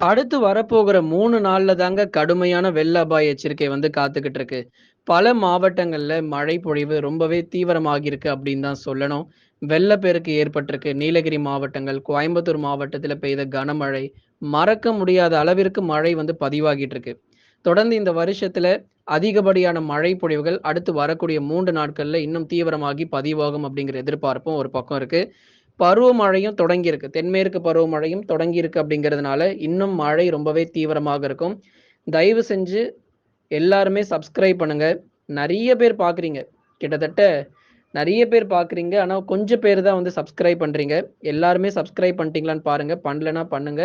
அடுத்து வரப்போகிற மூணு நாள்ல தாங்க கடுமையான வெள்ள அபாய எச்சரிக்கை வந்து காத்துக்கிட்டு இருக்கு. பல மாவட்டங்கள்ல மழை பொழிவு ரொம்பவே தீவிரமாகியிருக்கு அப்படின்னு தான் சொல்லணும். வெள்ளப்பெருக்கு ஏற்பட்டிருக்கு. நீலகிரி மாவட்டங்கள், கோயம்புத்தூர் மாவட்டத்தில் பெய்த கனமழை, மறக்க முடியாத அளவிற்கு மழை வந்து பதிவாகிட்டு இருக்கு. தொடர்ந்து இந்த வருஷத்துல அதிகப்படியான மழை பொழிவுகள் அடுத்து வரக்கூடிய மூன்று நாட்கள்ல இன்னும் தீவிரமாகி பதிவாகும் அப்படிங்கிற எதிர்பார்ப்பும் ஒரு பக்கம் இருக்கு. பருவமழையும் தொடங்கியிருக்கு. தென்மேற்கு பருவமழையும் தொடங்கியிருக்கு அப்படிங்கிறதுனால, இன்னும் மழை ரொம்பவே தீவிரமாக இருக்கும். தயவு செஞ்சு எல்லாருமே சப்ஸ்கிரைப் பண்ணுங்க. நிறைய பேர் பார்க்குறீங்க. கிட்டத்தட்ட நிறைய பேர் பார்க்குறீங்க. ஆனால் கொஞ்சம் பேர் தான் வந்து சப்ஸ்கிரைப் பண்ணுறீங்க எல்லாருமே சப்ஸ்கிரைப் பண்ணிட்டீங்களான்னு பாருங்க. பண்ணலனா பண்ணுங்க.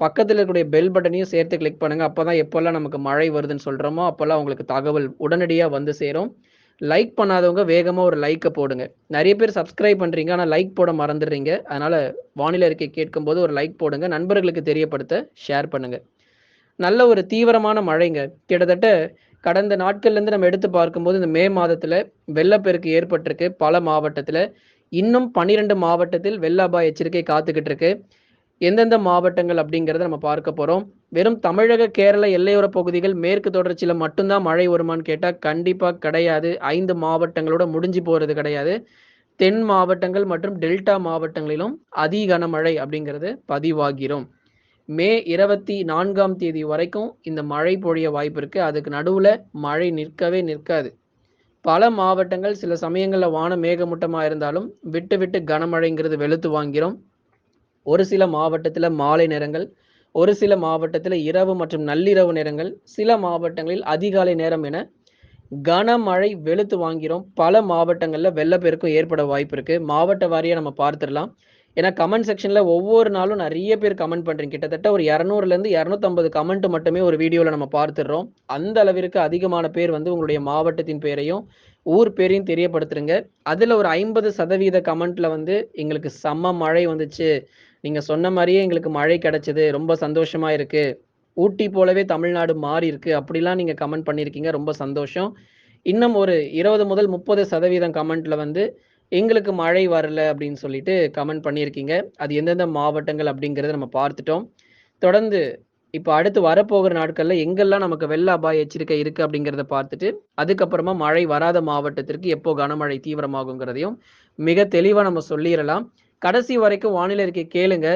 பக்கத்தில் இருக்கக்கூடிய பெல் பட்டனையும் சேர்த்து கிளிக் பண்ணுங்க. அப்பதான் எப்போல்லாம் நமக்கு மழை வருதுன்னு சொல்கிறோமோ அப்போல்லாம் உங்களுக்கு தகவல் உடனடியாக வந்து சேரும். லைக் பண்ணாதவங்க வேகமாக ஒரு லைக்கை போடுங்க. நிறைய பேர் சப்ஸ்கிரைப் பண்ணுறீங்க ஆனால் லைக் போட மறந்துடுறீங்க. அதனால் வானிலை அறிக்கை கேட்கும்போது ஒரு லைக் போடுங்க. நண்பர்களுக்கு தெரியப்படுத்த ஷேர் பண்ணுங்க. நல்ல ஒரு தீவிரமான மழைங்க. கிட்டத்தட்ட கடந்த நாட்கள்லேருந்து நம்ம எடுத்து பார்க்கும்போது, இந்த மே மாதத்தில் வெள்ளப்பெருக்கு ஏற்பட்டிருக்கு பல மாவட்டத்தில் இன்னும் 12 மாவட்டத்தில் வெள்ள அபாய எச்சரிக்கை காத்துக்கிட்டு இருக்கு. எந்தெந்த மாவட்டங்கள் அப்படிங்கிறத நம்ம பார்க்க போகிறோம் வெறும் தமிழக, கேரள எல்லையோர பகுதிகள், மேற்கு தொடர்ச்சியில் மட்டும்தான் மழை வருமான்னு கேட்டால் கண்டிப்பாக கிடையாது. ஐந்து மாவட்டங்களோட முடிஞ்சு போகிறது கிடையாது. தென் மாவட்டங்கள் மற்றும் டெல்டா மாவட்டங்களிலும் அதி கனமழை அப்படிங்கிறது பதிவாகிறோம் மே 24ஆம் தேதி வரைக்கும் இந்த மழை பொழிய வாய்ப்பு இருக்குது அதுக்கு நடுவில் மழை நிற்கவே நிற்காது. பல மாவட்டங்கள் சில சமயங்களில் வானம் மேகமூட்டமாக இருந்தாலும், விட்டு விட்டு கனமழைங்கிறது வெளுத்து வாங்கிறோம் ஒரு சில மாவட்டத்தில் மாலை நேரங்கள், ஒரு சில மாவட்டத்தில் இரவு மற்றும் நள்ளிரவு நேரங்கள், சில மாவட்டங்களில் அதிகாலை நேரம் என கனமழை வெளுத்து வாங்கிறோம் பல மாவட்டங்களில் வெள்ளப்பெருக்கும் ஏற்பட வாய்ப்பு இருக்கு. மாவட்ட வாரியாக நம்ம பார்த்துடலாம் ஏன்னா கமெண்ட் செக்ஷனில் ஒவ்வொரு நாளும் நிறைய பேர் கமெண்ட் பண்ணுறேன் கிட்டத்தட்ட ஒரு 200லேருந்து 250 கமெண்ட் மட்டுமே ஒரு வீடியோவில் நம்ம பார்த்துடுறோம். அந்த அளவிற்கு அதிகமான பேர் வந்து உங்களுடைய மாவட்டத்தின் பேரையும் ஊர் பேரையும் தெரியப்படுத்துருங்க அதில் ஒரு ஐம்பது சதவீத கமெண்ட்டில் வந்து எங்களுக்கு செம்ம மழை வந்துச்சு. நீங்க சொன்ன மாதிரியே எங்களுக்கு மழை கிடைச்சது. ரொம்ப சந்தோஷமா இருக்கு. ஊட்டி போலவே தமிழ்நாடு மாறியிருக்கு. அப்படிலாம் நீங்க கமெண்ட் பண்ணியிருக்கீங்க. ரொம்ப சந்தோஷம். இன்னும் ஒரு 20 முதல் 30% கமெண்ட்ல வந்து எங்களுக்கு மழை வரல அப்படின்னு சொல்லிட்டு கமெண்ட் பண்ணியிருக்கீங்க. அது எந்தெந்த மாவட்டங்கள் அப்படிங்கிறத நம்ம பார்த்துட்டோம். தொடர்ந்து இப்போ அடுத்து வரப்போகிற நாட்கள்ல எங்கெல்லாம் நமக்கு வெள்ள அபாய எச்சரிக்கை இருக்கு அப்படிங்கிறத பார்த்துட்டு, அதுக்கப்புறமா மழை வராத மாவட்டத்திற்கு எப்போ கனமழை தீவிரமாகுங்கிறதையும் மிக தெளிவா நம்ம சொல்லிடலாம் கடைசி வரைக்கும் வானிலை அறிக்கை கேளுங்க.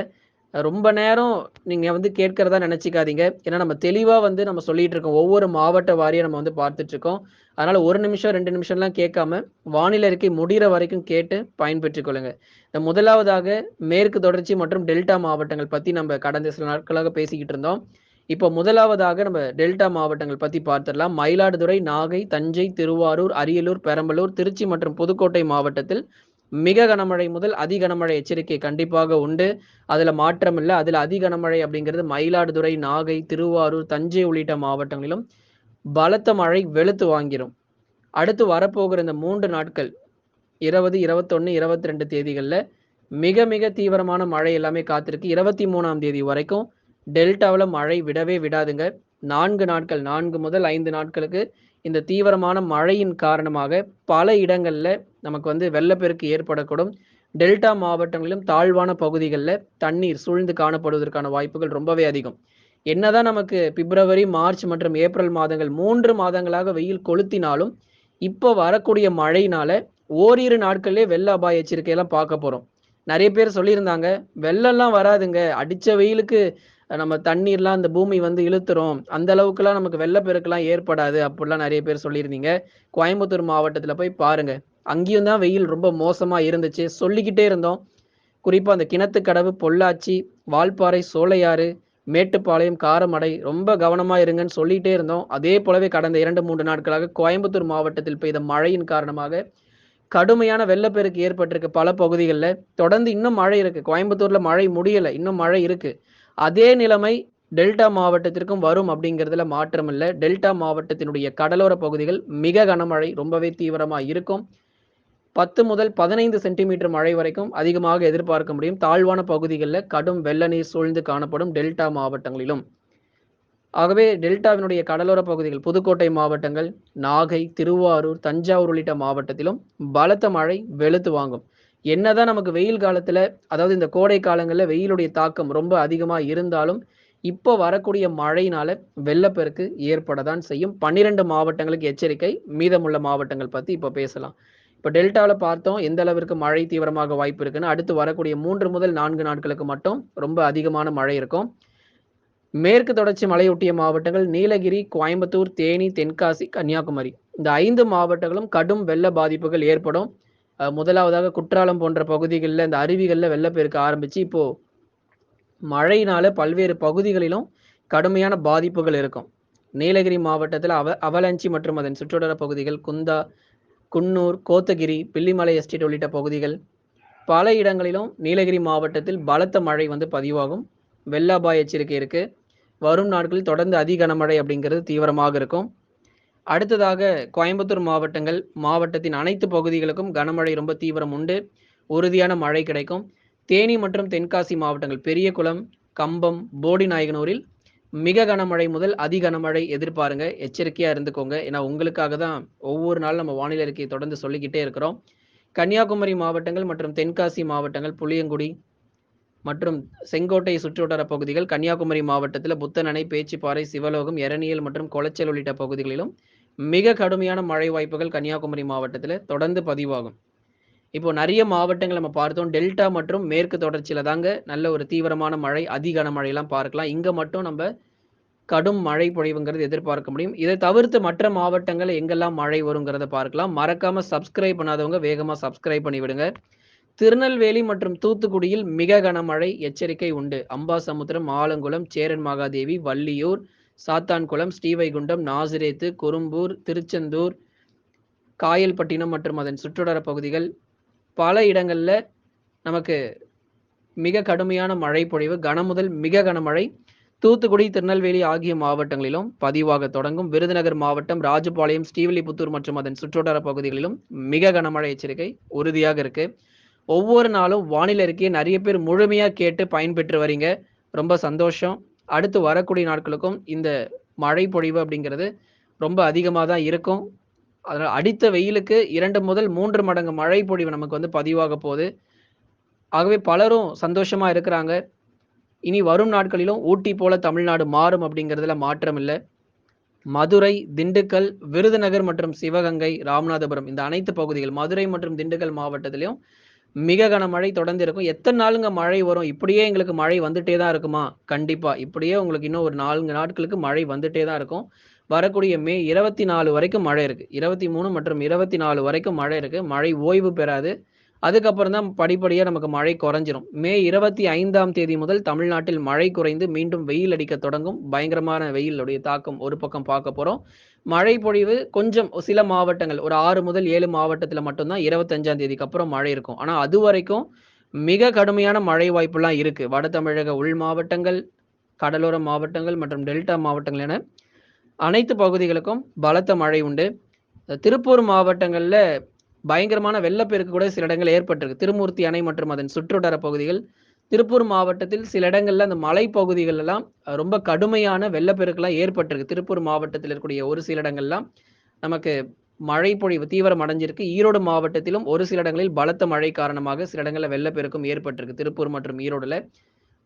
ரொம்ப நேரம் நீங்கள் வந்து கேட்கிறதா நினச்சிக்காதீங்க ஏன்னா நம்ம தெளிவாக வந்து நம்ம சொல்லிட்டு இருக்கோம். ஒவ்வொரு மாவட்ட வாரியாக நம்ம வந்து பார்த்துட்டு இருக்கோம். அதனால 1 நிமிஷம், ரெண்டு நிமிஷம்லாம் கேட்காம, வானிலை இருக்கை முடிகிற வரைக்கும் கேட்டு பயன்பெற்றுக் கொள்ளுங்க. இந்த முதலாவதாக மேற்கு தொடர்ச்சி மற்றும் டெல்டா மாவட்டங்கள் பற்றி நம்ம கடந்த சில நாட்களாக பேசிக்கிட்டு இருந்தோம். இப்போ முதலாவதாக நம்ம டெல்டா மாவட்டங்கள் பற்றி பார்த்துடலாம் மயிலாடுதுறை, நாகை, தஞ்சை, திருவாரூர், அரியலூர், பெரம்பலூர், திருச்சி மற்றும் புதுக்கோட்டை மாவட்டத்தில் மிக கனமழை முதல் அதி கனமழை எச்சரிக்கை கண்டிப்பாக உண்டு. அதுல மாற்றம் இல்லை அதுல அதி கனமழை அப்படிங்கிறது மயிலாடுதுறை, நாகை, திருவாரூர், தஞ்சை உள்ளிட்ட மாவட்டங்களிலும் பலத்த மழை வெளுத்து வாங்கிரும். அடுத்து வரப்போகிற இந்த மூன்று நாட்கள் இருபது இருபத்தொன்னு இருபத்தி ரெண்டு தேதிகளில் மிக மிக தீவிரமான மழை எல்லாமே காத்திருக்கு. 23ஆம் தேதி வரைக்கும் டெல்டாவில் மழை விடவே விடாதுங்க. நான்கு நாட்கள் நான்கு முதல் ஐந்து நாட்களுக்கு இந்த தீவிரமான மழையின் காரணமாக பல இடங்களில் நமக்கு வந்து வெள்ளப்பெருக்கு ஏற்படக்கூடும். டெல்டா மாவட்டங்களிலும் தாழ்வான பகுதிகளில் தண்ணீர் சூழ்ந்து காணப்படுவதற்கான வாய்ப்புகள் ரொம்பவே அதிகம். என்னதான் நமக்கு பிப்ரவரி, மார்ச் மற்றும் ஏப்ரல் மாதங்கள் மூன்று மாதங்களாக வெயில் கொளுத்தினாலும், இப்போ வரக்கூடிய மழையினால ஓரிரு நாட்கள்லேயே வெள்ள அபாய எச்சரிக்கையெல்லாம் பார்க்க போகிறோம் நிறைய பேர் சொல்லியிருந்தாங்க, "வெள்ளம்லாம் வராதுங்க. அடித்த வெயிலுக்கு நம்ம தண்ணீர்லாம் அந்த பூமி வந்து இழுத்துரும். அந்த அளவுக்குலாம் நமக்கு வெள்ளப்பெருக்கெல்லாம் ஏற்படாது." அப்படிலாம் நிறைய பேர் சொல்லியிருந்தீங்க. கோயம்புத்தூர் மாவட்டத்தில் போய் பாருங்க. அங்கேயும் தான் வெயில் ரொம்ப மோசமாக இருந்துச்சு. சொல்லிக்கிட்டே இருந்தோம். குறிப்பாக அந்த கிணத்துக்கடவு, பொள்ளாச்சி, வால்பாறை, சோலையாறு, மேட்டுப்பாளையம், காரமடை ரொம்ப கவனமாக இருங்கன்னு சொல்லிகிட்டே இருந்தோம். அதே போலவே கடந்த 2, 3 நாட்களாக கோயம்புத்தூர் மாவட்டத்தில் பெய்த மழையின் காரணமாக கடுமையான வெள்ளப்பெருக்கு ஏற்பட்டிருக்கு பல பகுதிகளில் தொடர்ந்து இன்னும் மழை இருக்கு. கோயம்புத்தூர்ல மழை முடியலை இன்னும் மழை இருக்கு. அதே நிலைமை டெல்டா மாவட்டத்திற்கும் வரும் அப்படிங்கிறதுல மாற்றம் இல்லை டெல்டா மாவட்டத்தினுடைய கடலோர பகுதிகள் மிக கனமழை ரொம்பவே தீவிரமாக இருக்கும். 10 முதல் 15 சென்டிமீட்டர் மழை வரைக்கும் அதிகமாக எதிர்பார்க்க முடியும். தாழ்வான பகுதிகளில் கடும் வெள்ள நீர் சூழ்ந்து காணப்படும் டெல்டா மாவட்டங்களிலும். ஆகவே டெல்டாவினுடைய கடலோர பகுதிகள் புதுக்கோட்டை மாவட்டங்கள், நாகை, திருவாரூர், தஞ்சாவூர் உள்ளிட்ட மாவட்டத்திலும் பலத்த மழை வெளுத்து வாங்கும். என்னதான் நமக்கு வெயில் காலத்துல அதாவது இந்த கோடை காலங்கள்ல வெயிலுடைய தாக்கம் ரொம்ப அதிகமா இருந்தாலும், இப்போ வரக்கூடிய மழையினால வெள்ளப்பெருக்கு ஏற்பட தான் செய்யும். 12 மாவட்டங்களுக்கு எச்சரிக்கை. மீதமுள்ள மாவட்டங்கள் பத்தி இப்ப பேசலாம். இப்போ டெல்டாவில் பார்த்தோம் எந்த அளவிற்கு மழை தீவிரமாக வாய்ப்பு இருக்குன்னு. அடுத்து வரக்கூடிய மூன்று முதல் நான்கு நாட்களுக்கு மட்டும் ரொம்ப அதிகமான மழை இருக்கும். மேற்கு தொடர்ச்சி மலையொட்டிய மாவட்டங்கள் நீலகிரி, கோயம்புத்தூர், தேனி, தென்காசி, கன்னியாகுமரி. இந்த ஐந்து மாவட்டங்களும் கடும் வெள்ள பாதிப்புகள் ஏற்படும். முதலாவதாக குற்றாலம் போன்ற பகுதிகளில் இந்த அருவிகளில் வெள்ளப்பெருக்க ஆரம்பிச்சு, இப்போ மழையினால பல்வேறு பகுதிகளிலும் கடுமையான பாதிப்புகள் இருக்கும். நீலகிரி மாவட்டத்தில் அவ அவலஞ்சி மற்றும் அதன் சுற்றுவட்டார பகுதிகள், குந்தா, குன்னூர், கோத்தகிரி, பில்லிமலை எஸ்டேட் உள்ளிட்ட பகுதிகள். பல இடங்களிலும் நீலகிரி மாவட்டத்தில் பலத்த மழை வந்து பதிவாகும். வெள்ள அபாய எச்சரிக்கை இருக்குது வரும் நாட்களில் தொடர்ந்து அதி கனமழை அப்படிங்கிறது தீவிரமாக இருக்கும். அடுத்ததாக கோயம்புத்தூர் மாவட்டங்கள், மாவட்டத்தின் அனைத்து பகுதிகளுக்கும் கனமழை ரொம்ப தீவிரம் உண்டு. உறுதியான மழை கிடைக்கும். தேனி மற்றும் தென்காசி மாவட்டங்கள் பெரியகுளம், கம்பம், போடிநாயக்கனூரில் மிக கனமழை முதல் அதி கனமழை எதிர்பாருங்க. எச்சரிக்கையாக இருந்துக்கோங்க. ஏன்னா உங்களுக்காக தான் ஒவ்வொரு நாளும் நம்ம வானிலை அறிக்கையை தொடர்ந்து சொல்லிக்கிட்டே இருக்கிறோம். கன்னியாகுமரி மாவட்டங்கள் மற்றும் தென்காசி மாவட்டங்கள், புளியங்குடி மற்றும் செங்கோட்டை சுற்றுவட்டார பகுதிகள், கன்னியாகுமரி மாவட்டத்தில் புத்தனணை, பேச்சிப்பாறை, சிவலோகம், எரணியல் மற்றும் கொளச்சல் உள்ளிட்ட பகுதிகளிலும் மிக கடுமையான மழை வாய்ப்புகள் கன்னியாகுமரி மாவட்டத்தில் தொடர்ந்து பதிவாகும். இப்போ நிறைய மாவட்டங்கள் நம்ம பார்த்தோம். டெல்டா மற்றும் மேற்கு தொடர்ச்சியில் தாங்க நல்ல ஒரு தீவிரமான மழை, அதி மழையெல்லாம் பார்க்கலாம். இங்கே மட்டும் நம்ம கடும் மழை பொழிவுங்கிறது எதிர்பார்க்க முடியும். இதை தவிர்த்து மற்ற மாவட்டங்கள் எங்கெல்லாம் மழை வருங்கிறத பார்க்கலாம். மறக்காமல் சப்ஸ்கிரைப் பண்ணாதவங்க வேகமாக சப்ஸ்கிரைப் பண்ணிவிடுங்க திருநெல்வேலி மற்றும் தூத்துக்குடியில் மிக கனமழை எச்சரிக்கை உண்டு. அம்பாசமுத்திரம், ஆலங்குளம், சேரன் மகாதேவி, வள்ளியூர், சாத்தான்குளம், ஸ்ரீவைகுண்டம், நாசிரேத்து, குறும்பூர் திருச்செந்தூர், காயல்பட்டினம் மற்றும் அதன் சுற்றுவட்டார பகுதிகள். பல இடங்களில் நமக்கு மிக கடுமையான மழை பொழிவு, கனமுதல் மிக கனமழை தூத்துக்குடி, திருநெல்வேலி ஆகிய மாவட்டங்களிலும் பதிவாக தொடங்கும். விருதுநகர் மாவட்டம், ராஜபாளையம், ஸ்ரீவில்லிபுத்தூர் மற்றும் அதன் சுற்றுவட்டார பகுதிகளிலும் மிக கனமழை எச்சரிக்கை உறுதியாக இருக்குது ஒவ்வொரு நாளும் வானிலை அறிக்கையை நிறைய பேர் முழுமையாக கேட்டு பயன்பெற்று வரீங்க. ரொம்ப சந்தோஷம். அடுத்து வரக்கூடிய நாட்களுக்கும் இந்த மழை பொழிவு அப்படிங்கிறது ரொம்ப அதிகமாக தான் இருக்கும். அதனால் அடித்த வெயிலுக்கு இரண்டு முதல் மூன்று மடங்கு மழை பொழிவு நமக்கு வந்து பதிவாக போகுது ஆகவே பலரும் சந்தோஷமாக இருக்கிறாங்க. இனி வரும் நாட்களிலும் ஊட்டி போல தமிழ்நாடு மாறும் அப்படிங்கிறதுல மாற்றம் இல்லை மதுரை, திண்டுக்கல், விருதுநகர் மற்றும் சிவகங்கை, ராமநாதபுரம் இந்த அனைத்து பகுதிகள் மதுரை மற்றும் திண்டுக்கல் மாவட்டத்திலையும் மிக கனமழை தொடர்ந்து இருக்கும். எத்தனை நாளுங்க மழை வரும்? இப்படியே எங்களுக்கு மழை வந்துட்டே தான் இருக்குமா? கண்டிப்பா. இப்படியே உங்களுக்கு இன்னும் ஒரு நான்கு நாட்களுக்கு மழை வந்துட்டே தான் இருக்கும். வரக்கூடிய மே 24 வரைக்கும் மழை இருக்கு. 23 மற்றும் 24 வரைக்கும் மழை இருக்கு. மழை ஓய்வு பெறாது. அதுக்கப்புறம் தான் படிப்படியாக நமக்கு மழை குறைஞ்சிரும். மே 25ஆம் தேதி முதல் தமிழ்நாட்டில் மழை குறைந்து மீண்டும் வெயில் அடிக்க தொடங்கும். பயங்கரமான வெயிலுடைய தாக்கம் ஒரு பக்கம் பார்க்க போகிறோம் மழை பொழிவு கொஞ்சம் சில மாவட்டங்கள் ஒரு ஆறு முதல் ஏழு மாவட்டத்தில் மட்டும்தான் இருபத்தஞ்சாம் தேதிக்கு அப்புறம் மழை இருக்கும். ஆனால் அது வரைக்கும் மிக கடுமையான மழை வாய்ப்புலாம் இருக்குது வட தமிழக உள் மாவட்டங்கள், கடலோர மாவட்டங்கள் மற்றும் டெல்டா மாவட்டங்கள் என அனைத்து பகுதிகளுக்கும் பலத்த மழை உண்டு. திருப்பூர் மாவட்டங்களில் பயங்கரமான வெள்ளப்பெருக்கு கூட சில இடங்கள் ஏற்பட்டிருக்கு. திருமூர்த்தி அணை மற்றும் அதன் சுற்றுவட்டார பகுதிகள். திருப்பூர் மாவட்டத்தில் சில இடங்கள்ல அந்த மலைப்பகுதிகளெல்லாம் ரொம்ப கடுமையான வெள்ளப்பெருக்கெல்லாம் ஏற்பட்டிருக்கு. திருப்பூர் மாவட்டத்தில் இருக்கக்கூடிய ஒரு சில இடங்கள்லாம் நமக்கு மழை பொழிவு தீவிரம் அடைஞ்சிருக்கு. ஈரோடு மாவட்டத்திலும் ஒரு சில இடங்களில் பலத்த மழை காரணமாக சில இடங்களில் வெள்ளப்பெருக்கும் ஏற்பட்டிருக்கு. திருப்பூர் மற்றும் ஈரோடுல.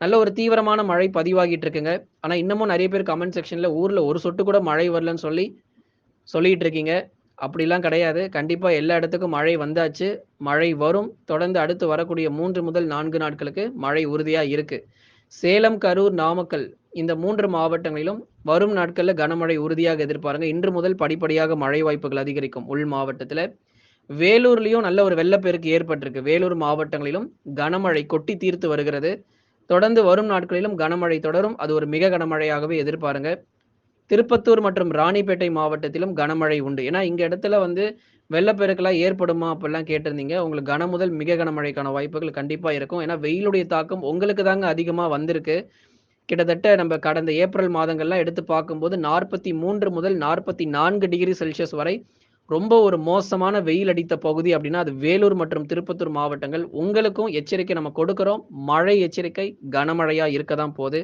நல்ல ஒரு தீவிரமான மழை பதிவாகிட்டு இருக்குங்க. ஆனா இன்னமும் நிறைய பேர் கமெண்ட் செக்ஷன்ல ஊர்ல ஒரு சொட்டு கூட மழை வரலன்னு சொல்லி சொல்லிட்டு இருக்கீங்க. அப்படிலாம் கிடையாது. கண்டிப்பாக எல்லா இடத்துக்கும் மழை வந்தாச்சு. மழை வரும். தொடர்ந்து அடுத்து வரக்கூடிய மூன்று முதல் நான்கு நாட்களுக்கு மழை உறுதியாக இருக்குது சேலம், கரூர், நாமக்கல் இந்த மூன்று மாவட்டங்களிலும் வரும் நாட்களில் கனமழை உறுதியாக எதிர்பாருங்க. இன்று முதல் படிப்படியாக மழை வாய்ப்புகள் அதிகரிக்கும் உள் மாவட்டத்தில் வேலூர்லேயும் நல்ல ஒரு வெள்ளப்பெருக்கு ஏற்பட்டிருக்கு. வேலூர் மாவட்டங்களிலும் கனமழை கொட்டி தீர்த்து வருகிறது. தொடர்ந்து வரும் நாட்களிலும் கனமழை தொடரும். அது ஒரு மிக கனமழையாகவே எதிர்பாருங்க. திருப்பத்தூர் மற்றும் ராணிப்பேட்டை மாவட்டத்திலும் கனமழை உண்டு. ஏன்னா இங்க இடத்துல வந்து வெள்ளப்பெருக்கெல்லாம் ஏற்படுமா? அப்படிலாம் கேட்டிருந்தீங்க. உங்களுக்கு கன முதல் மிக கனமழைக்கான வாய்ப்புகள் கண்டிப்பா இருக்கும். ஏன்னா வெயிலுடைய தாக்கம் உங்களுக்கு தாங்க அதிகமா வந்திருக்கு. கிட்டத்தட்ட நம்ம கடந்த ஏப்ரல் மாதங்கள்லாம் எடுத்து பார்க்கும்போது 43 முதல் 44 டிகிரி செல்சியஸ் வரை ரொம்ப ஒரு மோசமான வெயில் அடித்த பகுதி அப்படின்னா, அது வேலூர் மற்றும் திருப்பத்தூர் மாவட்டங்கள். உங்களுக்கும் எச்சரிக்கை நம்ம கொடுக்குறோம் மழை எச்சரிக்கை கனமழையா இருக்க தான் போகுது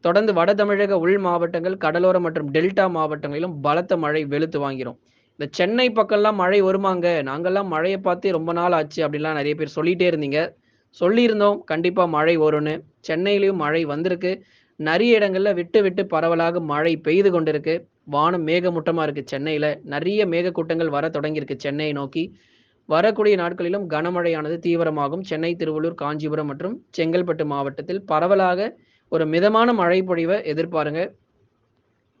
தொடர்ந்து வட தமிழக உள் மாவட்டங்கள், கடலோர மற்றும் டெல்டா மாவட்டங்களிலும் பலத்த மழை வெளுத்து வாங்கிரும். இந்த சென்னை பக்கம்லாம் மழை வருமாங்க? நாங்கள்லாம் மழையை பார்த்தே ரொம்ப நாள் ஆச்சு அப்படின்லாம் நிறைய பேர் சொல்லிட்டே இருந்தீங்க. சொல்லியிருந்தோம் கண்டிப்பா மழை வரும்னு. சென்னையிலையும் மழை வந்திருக்கு. நிறைய இடங்கள்ல விட்டு விட்டு பரவலாக மழை பெய்து கொண்டிருக்கு. வானம் மேகமூட்டமா இருக்கு சென்னையில. நிறைய மேகக்கூட்டங்கள் வர தொடங்கியிருக்கு சென்னையை நோக்கி. வரக்கூடிய நாட்களிலும் கனமழையானது தீவிரமாகும். சென்னை, திருவள்ளூர், காஞ்சிபுரம் மற்றும் செங்கல்பட்டு மாவட்டத்தில் பரவலாக ஒரு மிதமான மழை பொழிவை எதிர்பாருங்க.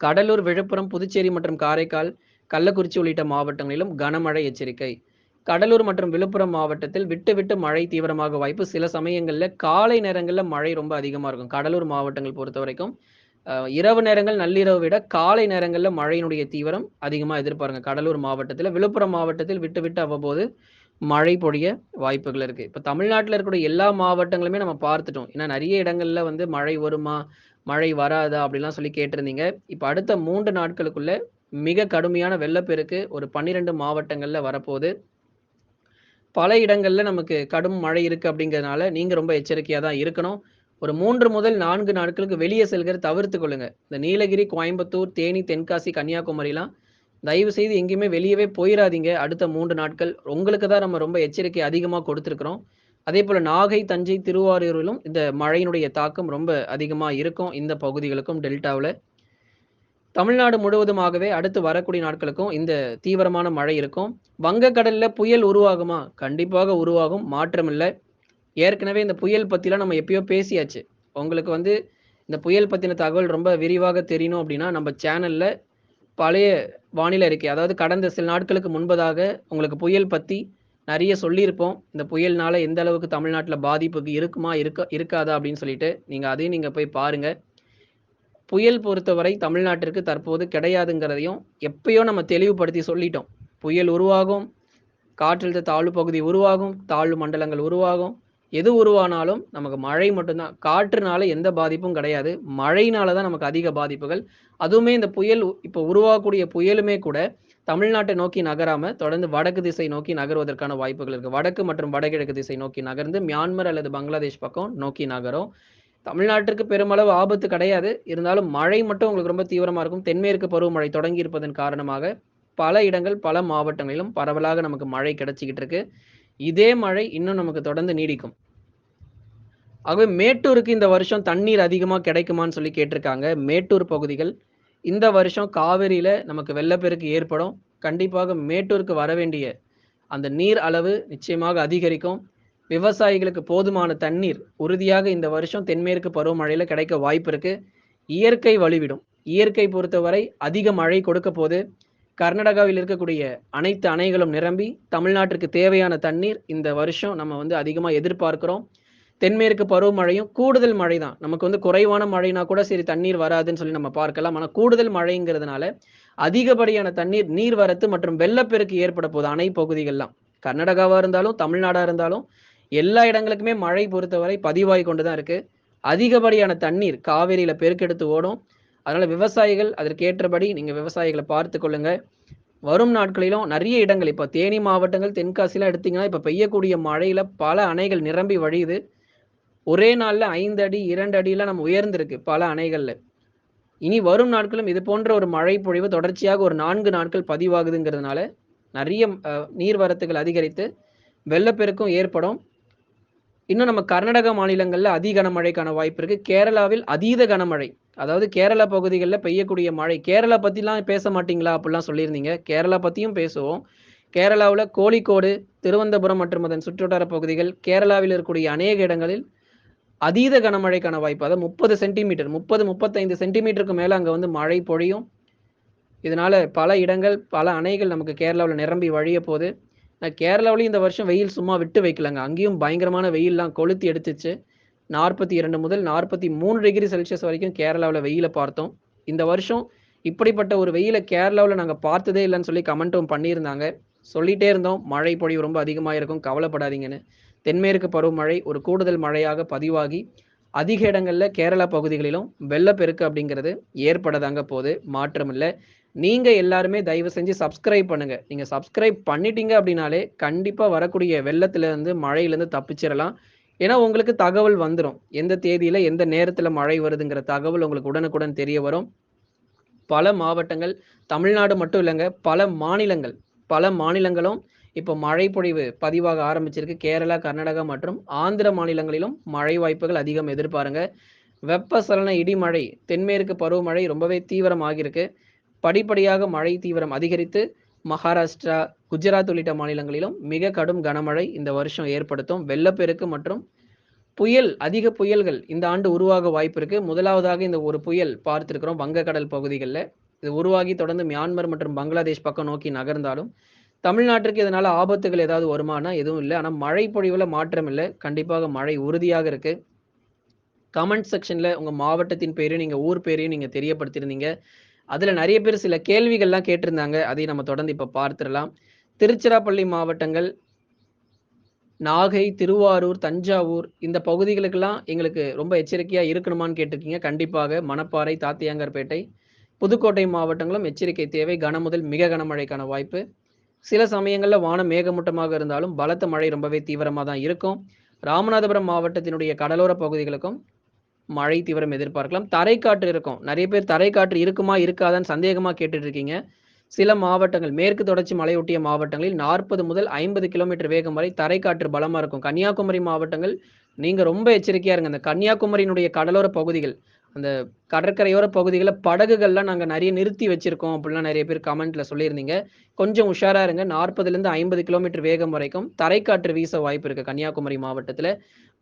கடலூர், விழுப்புரம், புதுச்சேரி மற்றும் காரைக்கால், கள்ளக்குறிச்சி உள்ளிட்ட மாவட்டங்களிலும் கனமழை எச்சரிக்கை. கடலூர் மற்றும் விழுப்புரம் மாவட்டத்தில் விட்டு விட்டு மழை தீவிரமாக வாய்ப்பு. சில சமயங்களில் காலை நேரங்களில் மழை ரொம்ப அதிகமாக இருக்கும். கடலூர் மாவட்டங்கள் பொறுத்த வரைக்கும் இரவு நேரங்கள், நள்ளிரவு விட காலை நேரங்களில் மழையினுடைய தீவிரம் அதிகமாக எதிர்பாருங்க. கடலூர் மாவட்டத்தில் விழுப்புரம் மாவட்டத்தில் விட்டு விட்டு அவ்வப்போது மழை பொழிய வாய்ப்புகள் இருக்கு. இப்ப தமிழ்நாட்டில் இருக்கக்கூடிய எல்லா மாவட்டங்களுமே நம்ம பார்த்துட்டோம். ஏன்னா நிறைய இடங்கள்ல வந்து மழை வருமா? மழை வராதா? அப்படிலாம் சொல்லி கேட்டிருந்தீங்க. இப்ப அடுத்த மூன்று நாட்களுக்குள்ள மிக கடுமையான வெள்ளப்பெருக்கு ஒரு 12 மாவட்டங்கள்ல வரப்போகுது பல இடங்கள்ல நமக்கு கடும் மழை இருக்கு அப்படிங்கிறதுனால, நீங்க ரொம்ப எச்சரிக்கையா தான் இருக்கணும். ஒரு மூன்று முதல் நான்கு நாட்களுக்கு வெளியே செல்கிற தவிர்த்து கொள்ளுங்க. இந்த நீலகிரி, கோயம்புத்தூர், தேனி, தென்காசி, கன்னியாகுமரிலாம் தயவு செய்து எங்கேயுமே வெளியவே போயிடாதீங்க அடுத்த மூன்று நாட்கள். உங்களுக்கு தான் நம்ம ரொம்ப எச்சரிக்கை அதிகமாக கொடுத்துருக்குறோம் அதே போல் நாகை, தஞ்சை, திருவாரூரிலும் இந்த மழையினுடைய தாக்கம் ரொம்ப அதிகமாக இருக்கும். இந்த பகுதிகளுக்கும் டெல்டாவில் தமிழ்நாடு முழுவதுமாகவே அடுத்து வரக்கூடிய நாட்களுக்கும் இந்த தீவிரமான மழை இருக்கும். வங்கக்கடலில் புயல் உருவாகுமா? கண்டிப்பாக உருவாகும். மாற்றம் இல்லை ஏற்கனவே இந்த புயல் பற்றிலாம் நம்ம எப்பயோ பேசியாச்சு. உங்களுக்கு வந்து இந்த புயல் பற்றின தகவல் ரொம்ப விரிவாக தெரியணும் அப்படின்னா, நம்ம சேனலில் பழைய வானிலை அறிக்கை, அதாவது கடந்த சில நாட்களுக்கு முன்பதாக உங்களுக்கு புயல் பற்றி நிறைய சொல்லியிருப்போம். இந்த புயல்னால எந்த அளவுக்கு தமிழ்நாட்டில் பாதிப்புக்கு இருக்குமா? இருக்க இருக்காதா? அப்படின்னு சொல்லிட்டு. நீங்கள் அதையும் நீங்கள் போய் பாருங்கள் புயல் பொறுத்தவரை தமிழ்நாட்டிற்கு தற்போது கிடையாதுங்கிறதையும் எப்பயோ நம்ம தெளிவுபடுத்தி சொல்லிட்டோம். புயல் உருவாகும். காற்றழுத்த தாழ்வு பகுதி உருவாகும். தாழ்வு மண்டலங்கள் உருவாகும். எது உருவானாலும் நமக்கு மழை மட்டும்தான் காற்றுனால எந்த பாதிப்பும் கிடையாது. மழையினால தான் நமக்கு அதிக பாதிப்புகள். அதுவுமே இந்த புயல் இப்போ உருவாகக்கூடிய புயலுமே கூட தமிழ்நாட்டை நோக்கி நகராம தொடர்ந்து வடக்கு திசை நோக்கி நகர்வதற்கான வாய்ப்புகள் இருக்கு. வடக்கு மற்றும் வடகிழக்கு திசை நோக்கி நகர்ந்து மியான்மர் அல்லது பங்களாதேஷ் பக்கம் நோக்கி நகரும். தமிழ்நாட்டிற்கு பெருமளவு ஆபத்து கிடையாது. இருந்தாலும் மழை மட்டும் உங்களுக்கு ரொம்ப தீவிரமா இருக்கும். தென்மேற்கு பருவமழை தொடங்கி இருப்பதன் காரணமாக பல இடங்கள், பல மாவட்டங்களிலும் பரவலாக நமக்கு மழை கிடைச்சிக்கிட்டு இருக்கு. இதே மழை இன்னும் நமக்கு தொடர்ந்து நீடிக்கும். ஆகவே மேட்டூருக்கு இந்த வருஷம் தண்ணீர் அதிகமாக கிடைக்குமான்னு சொல்லி கேட்டிருக்காங்க. மேட்டூர் பகுதிகள். இந்த வருஷம் காவிரியில் நமக்கு வெள்ளப்பெருக்கு ஏற்படும். கண்டிப்பாக மேட்டூருக்கு வர வேண்டிய அந்த நீர் அளவு நிச்சயமாக அதிகரிக்கும். விவசாயிகளுக்கு போதுமான தண்ணீர் உறுதியாக இந்த வருஷம் தென்மேற்கு பருவமழையில் கிடைக்க வாய்ப்பு இருக்கு. இயற்கை வழிவிடும். இயற்கை பொறுத்தவரை அதிக மழை கொடுக்க போது. கர்நாடகாவில் இருக்கக்கூடிய அனைத்து அணைகளும் நிரம்பி தமிழ்நாட்டிற்கு தேவையான தண்ணீர் இந்த வருஷம் நம்ம வந்து அதிகமாக எதிர்பார்க்கிறோம். தென்மேற்கு பருவமழையும் கூடுதல் மழை தான். நமக்கு வந்து குறைவான மழைனா கூட சரி தண்ணீர் வராதுன்னு சொல்லி நம்ம பார்க்கலாம். ஆனால் கூடுதல் மழைங்கிறதுனால அதிகப்படியான தண்ணீர் நீர்வரத்து மற்றும் வெள்ளப்பெருக்கு ஏற்பட போகுது அணை பகுதிகள்லாம். கர்நாடகாவாக இருந்தாலும், தமிழ்நாடாக இருந்தாலும் எல்லா இடங்களுக்குமே மழை பொறுத்தவரை பதிவாகி கொண்டு தான் இருக்குது அதிகப்படியான தண்ணீர் காவேரியில் பெருக்கெடுத்து ஓடும். அதனால விவசாயிகள் அதற்கு ஏற்றபடி நீங்கள் விவசாயிகளை பார்த்துக் கொள்ளுங்க. வரும் நாட்களிலும் நிறைய இடங்கள் இப்போ தேனி மாவட்டங்கள், தென்காசிலாம் எடுத்தீங்கன்னா, இப்போ பெய்யக்கூடிய மழையில பல அணைகள் நிரம்பி வழியுது. ஒரே நாளில் ஐந்து அடி, இரண்டு அடியெலாம் நம்ம உயர்ந்திருக்கு பல அணைகளில் இனி வரும் நாட்களும் இது போன்ற ஒரு மழை பொழிவு தொடர்ச்சியாக ஒரு நான்கு நாட்கள் பதிவாகுதுங்கிறதுனால, நிறைய நீர்வரத்துகள் அதிகரித்து வெள்ளப்பெருக்கும் ஏற்படும். இன்னும் நம்ம கர்நாடக மாநிலங்களில் அதி கனமழைக்கான வாய்ப்பு இருக்குது கேரளாவில் அதீத கனமழை. அதாவது கேரளா பகுதிகளில் பெய்யக்கூடிய மழை. கேரளா பற்றிலாம் பேச மாட்டீங்களா? அப்படிலாம் சொல்லியிருந்தீங்க. கேரளா பற்றியும் பேசுவோம். கேரளாவில் கோழிக்கோடு, திருவனந்தபுரம் மற்றும் அதன் சுற்றுவட்டார பகுதிகள், கேரளாவில் இருக்கக்கூடிய அநேக இடங்களில் அதீத கனமழைக்கான வாய்ப்பு. அதாவது 30 சென்டிமீட்டர் 30, 35 சென்டிமீட்டருக்கு மேலே அங்கே வந்து மழை பொழியும். இதனால பல இடங்கள், பல அணைகள் நமக்கு கேரளாவில் நிரம்பி வழிய போகுது நான் கேரளாவிலையும் இந்த வருஷம் வெயில் சும்மா விட்டு வைக்கலங்க. அங்கேயும் பயங்கரமான வெயில்லாம் கொளுத்தி எடுத்துச்சு. 42 முதல் 43 டிகிரி செல்சியஸ் வரைக்கும் கேரளாவில் வெயில பார்த்தோம். இந்த வருஷம் இப்படிப்பட்ட ஒரு வெயில கேரளாவில் நாங்கள் பார்த்ததே இல்லைன்னு சொல்லி கமெண்ட்டும் பண்ணியிருந்தாங்க. சொல்லிட்டே இருந்தோம். மழை பொழிவு ரொம்ப அதிகமாக இருக்கும். கவலைப்படாதீங்கன்னு. தென்மேற்கு பருவமழை ஒரு கூடுதல் மழையாக பதிவாகி, அதிக இடங்களில் கேரளா பகுதிகளிலும் வெள்ளப்பெருக்கு அப்படிங்கிறது ஏற்பட தாங்க போது. இல்லை நீங்கள் எல்லாருமே தயவு செஞ்சு சப்ஸ்கிரைப் பண்ணுங்க. நீங்கள் சப்ஸ்கிரைப் பண்ணிட்டீங்க அப்படின்னாலே, கண்டிப்பாக வரக்கூடிய வெள்ளத்துலேருந்து மழையிலேருந்து தப்பிச்சிடலாம் ஏன்னா உங்களுக்கு தகவல் வந்துரும். எந்த தேதியில, எந்த நேரத்துல மழை வருதுங்கிற தகவல் உங்களுக்கு உடனுக்குடன் தெரிய வரும். பல மாவட்டங்கள், தமிழ்நாடு மட்டும் இல்லைங்க பல மாநிலங்கள், பல மாநிலங்களும் இப்போ மழை பொழிவு பதிவாக ஆரம்பிச்சிருக்கு. கேரளா, கர்நாடகா மற்றும் ஆந்திர மாநிலங்களிலும் மழை வாய்ப்புகள் அதிகம் எதிர்பாருங்க. வெப்பசலன இடிமழை தென்மேற்கு பருவமழை ரொம்பவே தீவிரமாகியிருக்கு படிப்படியாக மழை தீவிரம் அதிகரித்து மகாராஷ்டிரா குஜராத் உள்ளிட்ட மாநிலங்களிலும் மிக கடும் கனமழை இந்த வருஷம் ஏற்படுத்தும். வெள்ளப்பெருக்கு மற்றும் புயல் அதிக புயல்கள் இந்த ஆண்டு உருவாக வாய்ப்பு இருக்கு. முதலாவதாக இந்த ஒரு புயல் பார்த்திருக்கிறோம் வங்கக்கடல் பகுதிகளில். இது உருவாகி தொடர்ந்து மியான்மர் மற்றும் பங்களாதேஷ் பக்கம் நோக்கி நகர்ந்தாலும் தமிழ்நாட்டிற்கு இதனால ஆபத்துகள் ஏதாவது வருமானா? எதுவும் இல்லை. ஆனால் மழை பொழிவில் மாற்றம் இல்லை. கண்டிப்பாக மழை உறுதியாக இருக்கு. கமெண்ட் செக்ஷன்ல உங்க மாவட்டத்தின் பேரையும் நீங்க ஊர் பேரையும் நீங்க தெரியப்படுத்தியிருந்தீங்க அதுல நிறைய பேர் சில கேள்விகள்லாம் கேட்டிருந்தாங்க. அதை நம்ம தொடர்ந்து இப்ப பார்த்துடலாம். திருச்சிராப்பள்ளி மாவட்டங்கள் நாகை திருவாரூர் தஞ்சாவூர் இந்த பகுதிகளுக்கெல்லாம் எங்களுக்கு ரொம்ப எச்சரிக்கையா இருக்கணுமான்னு கேட்டிருக்கீங்க. கண்டிப்பாக மணப்பாறை தாத்தியாங்கர்பேட்டை புதுக்கோட்டை மாவட்டங்களும் எச்சரிக்கை தேவை. கனமுதல் மிக கனமழைக்கான வாய்ப்பு. சில சமயங்களில் வானம் மேகமூட்டமாக இருந்தாலும் பலத்த மழை ரொம்பவே தீவிரமாக தான் இருக்கும். ராமநாதபுரம் மாவட்டத்தினுடைய கடலோர பகுதிகளுக்கும் மழை தீவிரம் எதிர்பார்க்கலாம். தரைக்காற்று இருக்கும். நிறைய பேர் தரைக்காற்று இருக்குமா இருக்காதான்னு சந்தேகமா கேட்டுட்டு இருக்கீங்க சில மாவட்டங்கள் மேற்கு தொடர்ச்சி மலையொட்டிய மாவட்டங்களில் நாற்பது முதல் ஐம்பது கிலோமீட்டர் வேகம் வரை தரைக்காற்று பலமா இருக்கும். கன்னியாகுமரி மாவட்டங்கள் நீங்க ரொம்ப எச்சரிக்கையா இருங்க. அந்த கன்னியாகுமரியினுடைய கடலோர பகுதிகள் அந்த கடற்கரையோர பகுதிகளில் படகுகள்லாம் நாங்கள் நிறைய நிறுத்தி வச்சிருக்கோம் அப்படிலாம் நிறைய பேர் கமெண்ட்ல சொல்லியிருந்தீங்க. கொஞ்சம் உஷாரா இருங்க. நாற்பதுலேருந்து ஐம்பது கிலோமீட்டர் வேகம் வரைக்கும் தரைக்காற்று வீச வாய்ப்பு இருக்கு கன்னியாகுமரி மாவட்டத்தில்.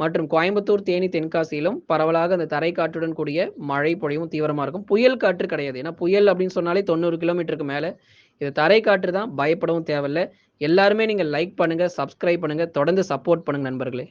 மற்றும் கோயம்புத்தூர் தேனி தென்காசியிலும் பரவலாக அந்த தரைக்காற்றுடன் கூடிய மழை பொழிவும் தீவிரமா இருக்கும். புயல் காற்று கிடையாது. ஏன்னா புயல் அப்படின்னு சொன்னாலே தொண்ணூறு கிலோமீட்டருக்கு மேலே. இது தரைக்காற்று தான். பயப்படவும் தேவையில்ல. எல்லாருமே நீங்கள் லைக் பண்ணுங்க சப்ஸ்கிரைப் பண்ணுங்க. தொடர்ந்து சப்போர்ட் பண்ணுங்க நண்பர்களே.